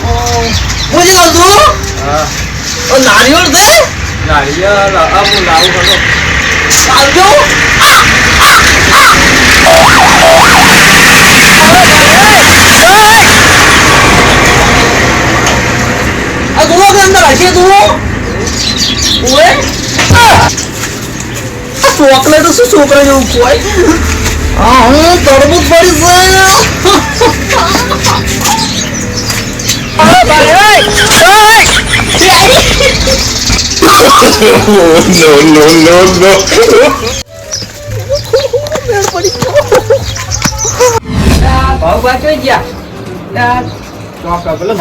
હું જે લાવું તું? હા. નારિયેળ દે? નારિયેળ આ હું લાવું ખરો આવજો આ દુઓ કે અંદર હશે દુઓ ઓએ ચોકલેટ શું છોકરા જેવું કોઈ હા હું તરબૂચ no, no, no, no. ભાવ પાછો ગયા ચોક પેલો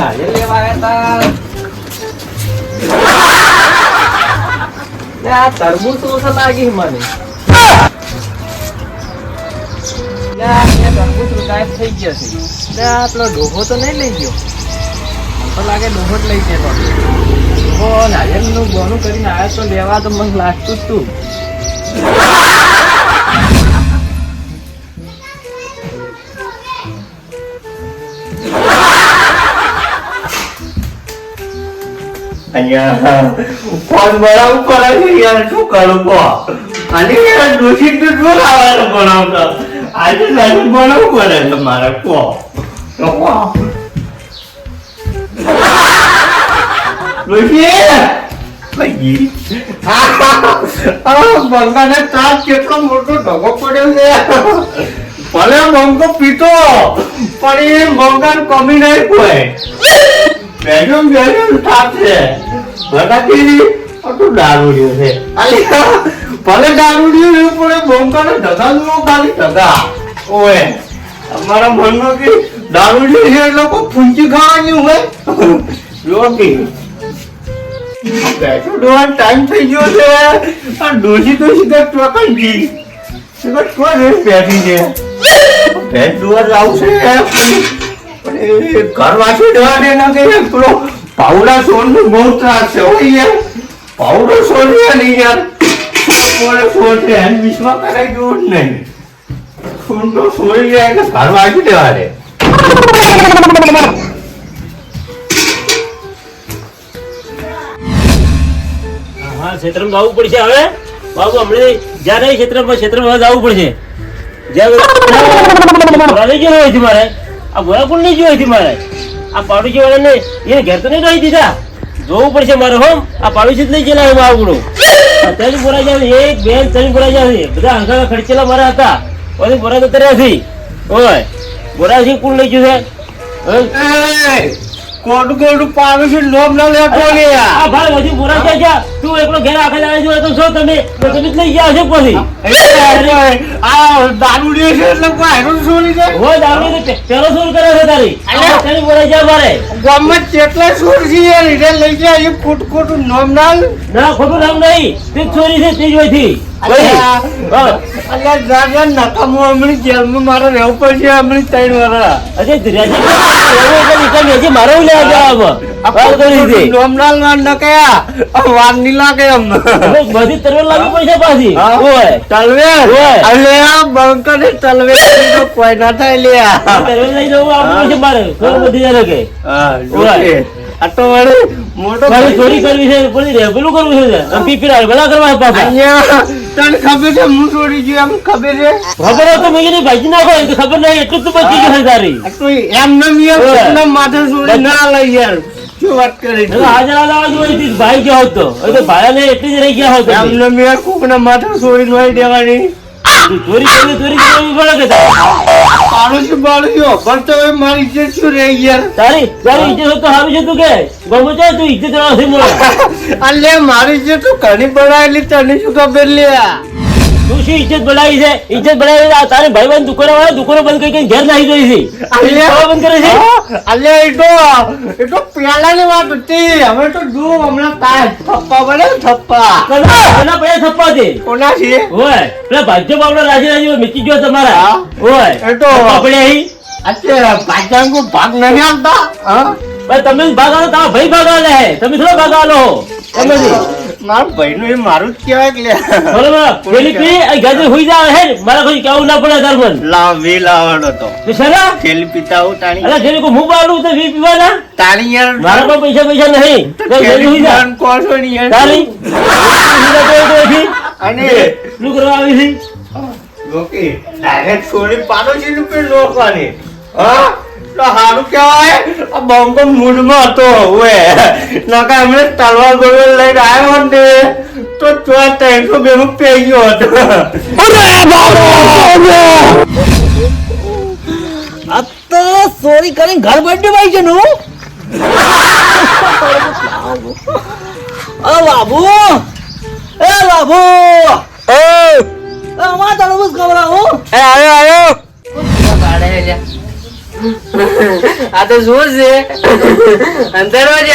થઈ ગયા છે પેલો ડોહો તો નહીં લઈ ગયો તો લાગે ડોહો જ લઈ ગયો જ તું. અહીંયા ફોન બનાવવું પડે યાર શું કરું કહો? અને યાર દોષી તો શું લાવવાનું બનાવતા આજે બનાવવું પડે છે મારે કહો કહો. આ બંગાને ત્રાસ કેટલો મોટો ઢગો પડ્યો છે ભલે બંકો પીતો પણ એ બંગાન કમી નહીં કોઈ બેડરૂમ બેડરૂમ થાશે બટાકી આટલું દારૂડિયું છે ભલે દારૂડિયું એવું એ બોંકાને ઢગા નો ખાલી ઢગા ઓએ અમારા મનમાં કે દારૂડિયું છે એ લોકો ફૂંચી ખાવાની હોય રોટી બેઠો ડોવાનો ટાઈમ થઈ ગયો છે. આ ડોસી તો સીધા ટોકન જી સીધા ચોક બેઠી છે? ભેંસ જાવ છે પણ એ ઘર વાંચી દેવા દે ના કે પેલો પાવડા સોનનું બહુ ત્રાસ છે હોય યાર. પાવડો સોન નહીં યાર. પોરે સોન છે? એમ વિશ્વાસ કરાય ગયો જ નહીં. સોન તો સોઈ ગયા કે ઘર વાંચી દેવા દે હા ક્ષેત્રમાં જવું પડશે હવે? બાબુ, હમણાં જ્યાં ક્ષેત્રમાં ક્ષેત્રમાં જવું પડશે. જ્યાં લઈ હોય મારે આ ગોળા પણ ગયો હોય મારે આ પાડોશી વાળાને ઘેર તો નહીં રહી દીધા. જોવું પડશે મારે હોમ આ પાડોશી જ લઈ ગયેલા એમાં આવડું બોરા જાવ એક, બે, ત્રણ બોરા જાવ બધા અંગારા ખર્ચેલા મારા હતા. પછી બોરા તર્યા છે. ઓય બોરા છે, કોણ લઈ ગયું છે? કોડું કોડ પાવે છે લોમ ના લે કોને આ. ભાઈ હજી બોરા ક્યાં ગયા તું એકલો ઘેર આખે જાય જો તો જો તમે? તો તમે લઈ ગયા હશે પછી. આ દારૂડિયો છે એટલે કોઈ આનો છોડી દે હો દારૂ ને પેલો સુર કરે છે તારી? આ તારી બોલાઈ જા મારે ગામમાં કેટલા છોડ છે યાર એટલે લઈ જાય એ ફૂટ ખોટું નોમ ના ખોટું નામ નહીં. તે છોરી ચોરી છે તે જ કોઈ ના થાય મારે. બધી જાય કે હા ઓય. જોકે. આ તો મોટો મારી થોડી કરવી છે પછી પેલું કરવું છે પીપી રાખ ભલા કરવા પાપા અહીંયા તને ખબર છે હું છોડી ગયો એમ ખબર છે? ખબર હોય તો મેં કીધું ભાજી નાખો એ ખબર નહીં એટલું તો બચી ગયું તારી. તો એમ નમ યાર ઓય. માથે છોડી ના લઈ યાર. શું વાત કરી હવે આવા જોઈએ ભાઈ ગયો હતો તો. હવે એટલી જ રહી ગયા હોત એમ ના કોકના માથે છોડી નહીં દેવાની. ચોરી ચોરી કે? પાડોશી પણ તો હવે મારી ઇજ્જત શું રે યાર તારી તારી ઇજ્જત તો સારું છે તું કે ગમે તે તું ઇજ્જત છે મોળો. અલે મારી ઇજ્જત તો ઘણી બનાવેલી તને શું ખબર લ્યા તું શું ઇજ્જત બનાવી છે? ઇજ્જત બનાવી છે? તારે ભાઈબંધ દુકાનો વાળા દુકાનો બંધ કરી કરીને ઘેર નાખી દઈ છે. બંધ કરે છે? અલે એ તો એ તો પેલાની વાત હતી. હવે તો જો હમણાં તાર થપ્પા બને થપ્પા. કોના પૈસા થપ્પા છે? કોના છે? ઓય પેલા ભાજપ આપડે રાજી રાજી મીચી ગયો તમારા. ઓય એ તો- આપણે અહીં. અત્યારે ભાજપ ભાગ નહીં આવતા હા? તમે ભાગ આલો તમારા ભાઈ ભાગ આલે તમે થોડો ભાગ આલો તમે નહીં. મારા ભાઈનું એ મારું જ કહેવાય કે બરોબર પેલી પી આ ગાજે હુઈ જાવ હે મારા કોઈ કેવું ના પડે તાર મન લાવ તો. તો શેના? થેલી પીતા હું તાણી. અલા જેને કો હું બાળું તો વી પીવાના? તાણી યાર મારા કોઈ પૈસા પૈસા નહીં. તો છો ને યાર. અને શું કરવા આવી છે ઓકે ડાયરેક્ટ છોડી છે ને પેલું લોકોને. હા? તો હારું કહેવાય. આ બંકો મૂડમાં હતો હવે. નકા હમણે તલવાર ગોળ લઈને આવ્યો ને તો તો ત્રણસો બેનું પી ગયો હતો. આ તો સોરી કરીને ઘર બન્યું ભાઈ છે નું બાબુ! એ બાબુ! એ અમાર ખબર આવું એ આવ્યો આવ્યો આ તો શું છે? અંદર વાજે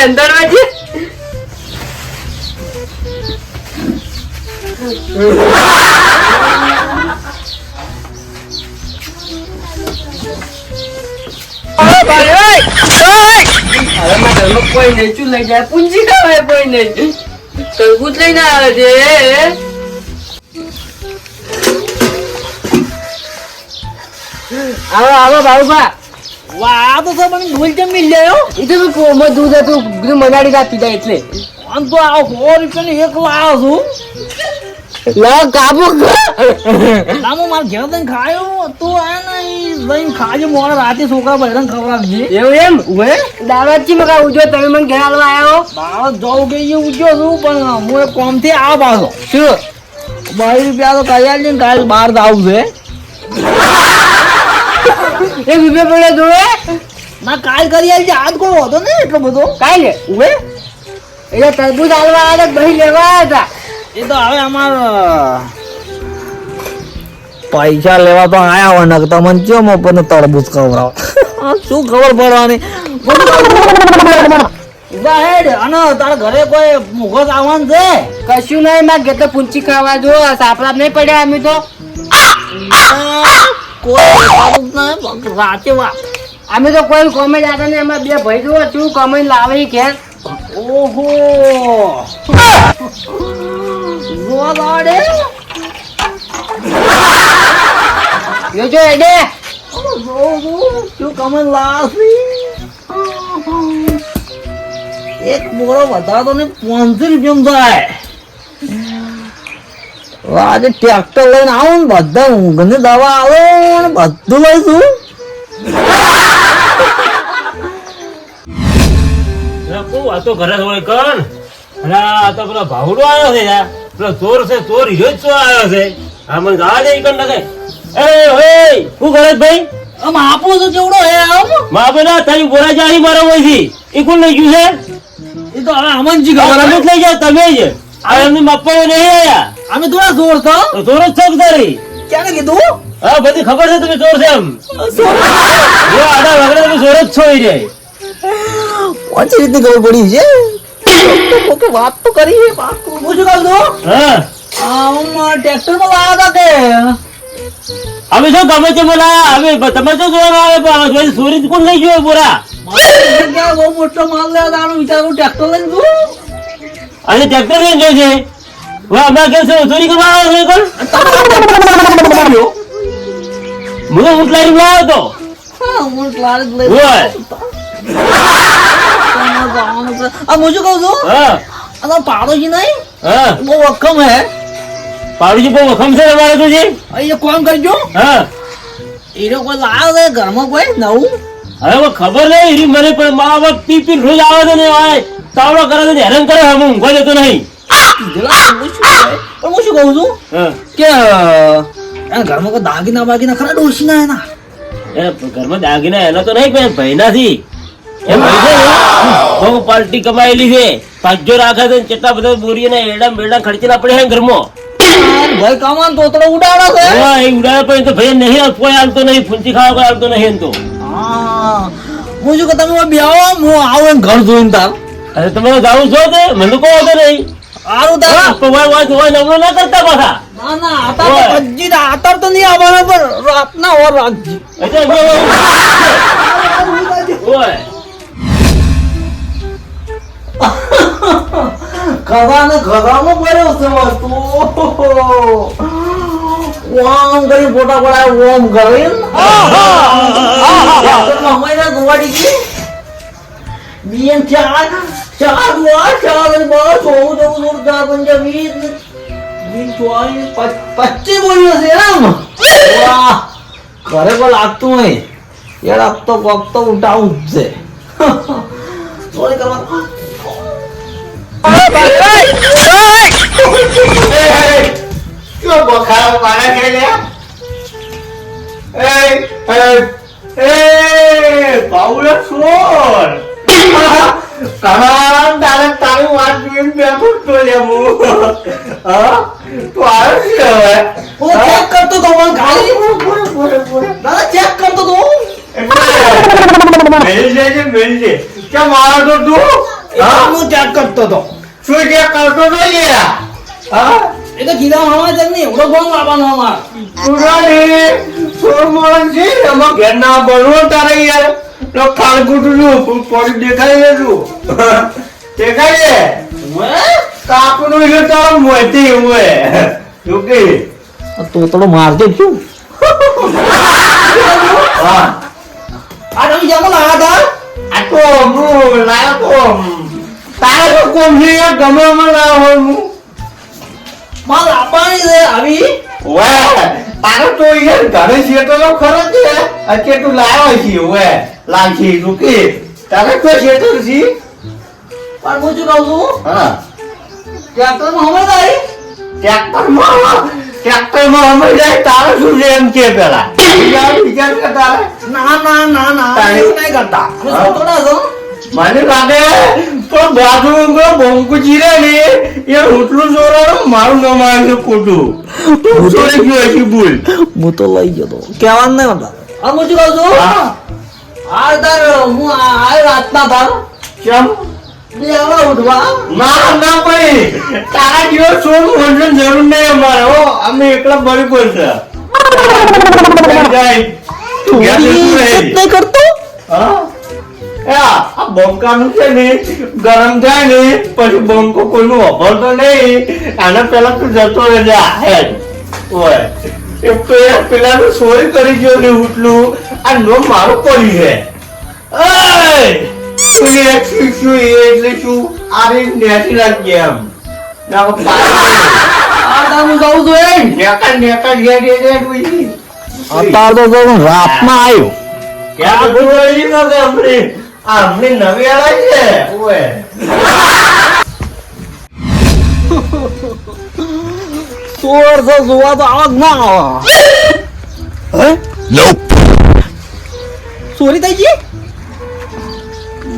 હવે મારા કોઈ નહીં શું લઈ જાય પૂંજી ખાવાય કોઈ નહીં. તરબૂચ લઈને આવે છે આવો આવો, બાબુભા. વાહ તો સર મને ભૂલ કેમ મિલ જાય એ તો દૂધ હતું બધું મનાડી પીધા એટલે. આમ તો આ સો રૂપિયાની એક લાવ છું. લા કાબુ નામો માર ઘેર દઈને ખાયો તો આ ને ઈ દઈને ખાજો મોડે રાતે છોકરા બહેરાને ખવડાવજે એવું એમ? ઉભે દાદાજી મકા ઉજો તમે મને ઘેર હાલવા આવ્યો બાળક જવું કે એ ઉજ્યો છું પણ હું એક કોમથી આવ પાછો. શું? બાવીસ રૂપિયા તો કઈ આલજે ને કાલે બહાર જાવું છે એક રૂપિયા પડે જોવે? માં કાલ કરી આલજે આજ કોઈ હોતો ને એટલો બધો. કાઈ લે ઉભે. એટલે તરબૂચ હાલવા આવ્યા હતા દહીં લેવા હતા એ તો હવે અમાર પૈસા લેવા તો આયા હોય નક તમને ચો મફત તરબૂજ ખવડાવ? શું ખબર પડવાની? હેડ અને તારા ઘરે કોઈ મુખોસ આવવાનું છે? કશું નહીં મારે ઘેર તો પૂંચી ખાવા જો સાપડા નહીં પડ્યા અમે તો. કોઈ દેખાતું જ નહીં રાતે વાત. અમે તો કોઈ કોમે જતા નહીં અમે બે ભાઈ જુઓ શું કમાઈને લાવે ઘેર ઓહો! જોજો એડે શું કમન લાસી એક બોરો વધારો ને પાંચસો રૂપિયા થાય. આજે ટ્રેક્ટર લઈને આવું ને બધા ઊંઘની દવા આવે ને બધું લઈશું છે અલા, આ તો પેલો ભાવડો આવ્યો છે યાર. પેલો ચોર છે ચોર હીરો જ ચોર આવ્યો છે. આ મને જવા દે એ ઓય શું કરે ભાઈ? આમ આપું તો કેવડો હે આમ મા બેના તારી બોરા જાહી મારા મોયથી ઈ કોણ લઈ ગયું છે? એ તો હવે ખબર તમે જ લઈ જાઓ તમે જ. આ એમની માપવા નહીં આયા. અમે થોડા જોર છો. તો ચોર જ છો તારી? ક્યારે કીધું? હા બધી ખબર છે તમે ચોર છે એમ. જો આડા વગડે તમે ચોર જ છો એ રે ઓછી રીતે ખબર પડી છે? ઓકે વાત તો કરી છે પાકું હું શું કહું છું હા. આમ ટ્રેક્ટરમાં લાવ્યા હતા કે? અમે જો ગમે તે બોલા અમે તમે શું જોવા આવે પણ ચોરી કોણ લઈ ગયો પૂરા? બહુ મોટો માલ લેવા તારો વિચાર હું ટ્રેક્ટર લઈને જઉં? અને ટ્રેક્ટર લઈને જાય છે. હવે અમે કેમ છે? ચોરી કરવા આવ્યો છે કોણ મને ઊંટ લાવી લાવ્યો તો. હા, ક્લાસ લઈ ઓય. આ શું કહું છું? હા. આ પાડોશી નહીં? હા. બહુ વખમ હે. પાડોશી બહુ વખમ છે તમારે તો છે અહીં કોમ કરજો? હા. એ લોકો કોઈ લાવે છે ઘરમાં કોઈ નવું? હવે ખબર નહીં મને પણ મા બાપ પી પી રોજ આવે છે ને તાવડો કરે છે હેરાન કરે હવે હું ઊંઘવા જતો નહીં. કીધેલા હું. શું કહે? પણ હું શું કહું છું કે એના ઘરમાં કોઈ દાગીના બાગીના ખરા ડોશી ના એના? ઘરમાં દાગીના એના તો નહીં પણ ભાઈ નથી બહુ પાર્ટી કમાયેલી છે. પાંચજો રાખે છે કેટલા બધા બોરી ને એડા બેડા ખર્ચેલા પડે છે ઘરમાં? ભાઈ કામાન તોતડો ઉડાડો છે. હા, એ ઉડાડે પણ તો ભાઈ નહીં કોઈ હાલતો નહીં. ફૂંચી ખાવા કોઈ હાલતો નહીં એમ તો. હા. શું કે તમે બે આવો હું આવું એમ ઘર જોઈને તાર. અરે તમે જાવું છો તે મને કહો તો નહીં. તાર. હા, પણ વાય વાય વાય નવરો ના કરતા પાછા. ના ના આતાર તો ઓય. હજી તો તો નહીં આવવાના પણ રાતના ઓર રાખજી ઓય ગધા ને પડ્યો છે વસ્તુ. ઓમ કરી ફોટા પડાય ઓમ કરી અમારે ગુવાડી ગઈ. બીએમ ચાર ચાર ચાર પચીસ બોલ્યો છે એમ? વાહ. લાગતું નહીં. યાર આપ તો કોક તો ઉઠાવું જ છે. સોરી કરવા શું બખાડો મારે લે? એ એ એ પાઉલા કમાન તારે તારી વાત જોઈને બેઠો તો લે હા. તું આવ્યો છે હવે? હું ચેક કરતો તો મને ખાલી દાદા ચેક કરતો તો મેલ જાય મેલ છે કેમ મારો તો તું? હા? હું ચેક કરતો તો. શું કે કરતો તો યાર? હા? એ તો કીધા મામા છે એવડો અમાર? પુરાણી છે એમાં ઘેર ના બનવો તારે યાર. તો ખાલકુટું છું પડી દેખાય છે તું દેખાય છે? કાપનું છે તો મોતી હોય? શું તો થોડો મારજે હા. આ જેમ લાયા આ તો હું લાયો તો તારે તો કોમ છે યાર ગમે એમાં લાયો હોય હું. લાવવાની છે આવી. ઓએ તારે તો યાર ઘરે છે તો ખરો છે. અત્યારે તું લાવ્યો છે ઓએ લાગશે તું કે તારે તો છે તો છે પણ હું શું કહું છું હા ટ્રેક્ટરમાં હમણાં આવી ટ્રેક્ટરમાં ટ્રેક્ટરમાં અમે જાય તારે શું છે એમ કે પેલા વિચાર વિચાર કે તારે ના ના ના ના તારી- એવું નહીં કરતા અમે હા. શું થોડા છો મને લાગે પણ બાજુ બંકુ જીરે ને એ રોટલું ચોરાનું મારું નામ આવ્યું છે ખોટું ચોરી ગયો છે ભૂલ હું તો લઈ ગયો તો કહેવાનું નહીં હોતા હા હું શું કહું છું હા હું આ આ રાતના તાર કેમ? બે આવા ઉઠવા. ના ના ભાઈ. તારા જેવો સોન વંજન જરૂર નહીં અમારે હો. અમે એકલા બળી પડશે ને ગરમ થાય ને પછી બંકો કોઈનું વાપરતો નહીં. આના પેલા તું જતો રહેજે આ હેડ ઓય એ પેલા પેલાનું સોય કરી ગયો ને ઉઠલું. આ નો મારો પડી છે ઓય! એક શું શું એ એટલે શું? આ રે નેટી રાખજે એમ. ના હું કહું છું એમ નેકા નેકા ઘેર અત્યાર તો જો રાતમાં આવ્યો ક્યાં ગોળી ન કે અમને આ અમને નવી આલાઈ છે. ઓય. ચોર છે જોવા તો આવા ના આવે હે ચોરી થઈ ગઈ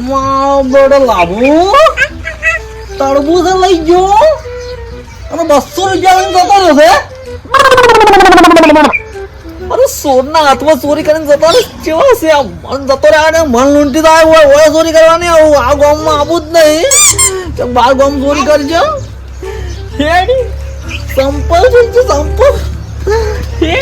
મારો બેડો લાવું તરબૂચ લઈ ગયો અને બસો રૂપિયા લઈને જતો રહ્યો છે અરે સોરના હાથમાં ચોરી કરીને જતો રહ્યો કેવો છે આ મન જતો રહ્યા ને મન લૂંટી તો આવ્યો હોય ઓય ચોરી કરવાની આવું આ ગામમાં આવું જ નહીં બાર ગામ ચોરી કરજો હેડી સંપલ છે સંપલ હે